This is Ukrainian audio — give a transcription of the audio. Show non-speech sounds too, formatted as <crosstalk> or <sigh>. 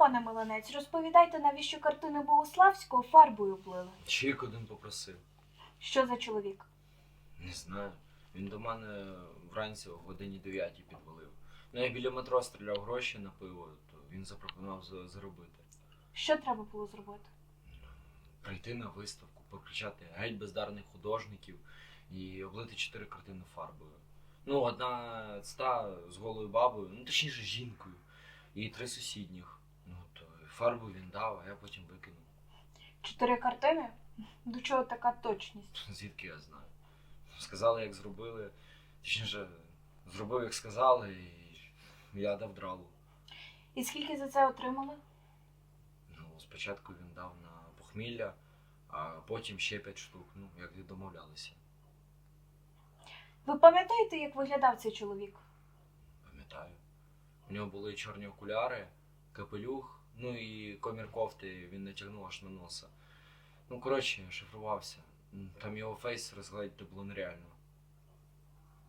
пане Миланець, розповідайте, навіщо картини Богославського фарбою плили? Чик один попросив. Що за чоловік? Не знаю. Він до мене вранці о годині 9 підвалив. Ну, я біля метро стріляв гроші на пиво, то він запропонував за- заробити. Що треба було зробити? Прийти на виставку, покричати геть бездарних художників і облити чотири картини фарбою. Ну, одна ста з голою бабою, ну точніше жінкою, і три сусідніх. Фарбу він дав, а я потім викинув. Чотири картини? До чого така точність? <laughs> Звідки я знаю? Сказали, як зробили. Точніше, зробив, як сказали, і я дав дралу. І скільки за це отримали? Ну, спочатку він дав на похмілля, а потім ще п'ять штук, ну, як і домовлялися. Ви пам'ятаєте, як виглядав цей чоловік? Пам'ятаю. У нього були чорні окуляри, капелюх, ну і комір кофти він натягнув аж на носа. Ну, коротше, шифрувався. Там його фейс розглядіти було нереально.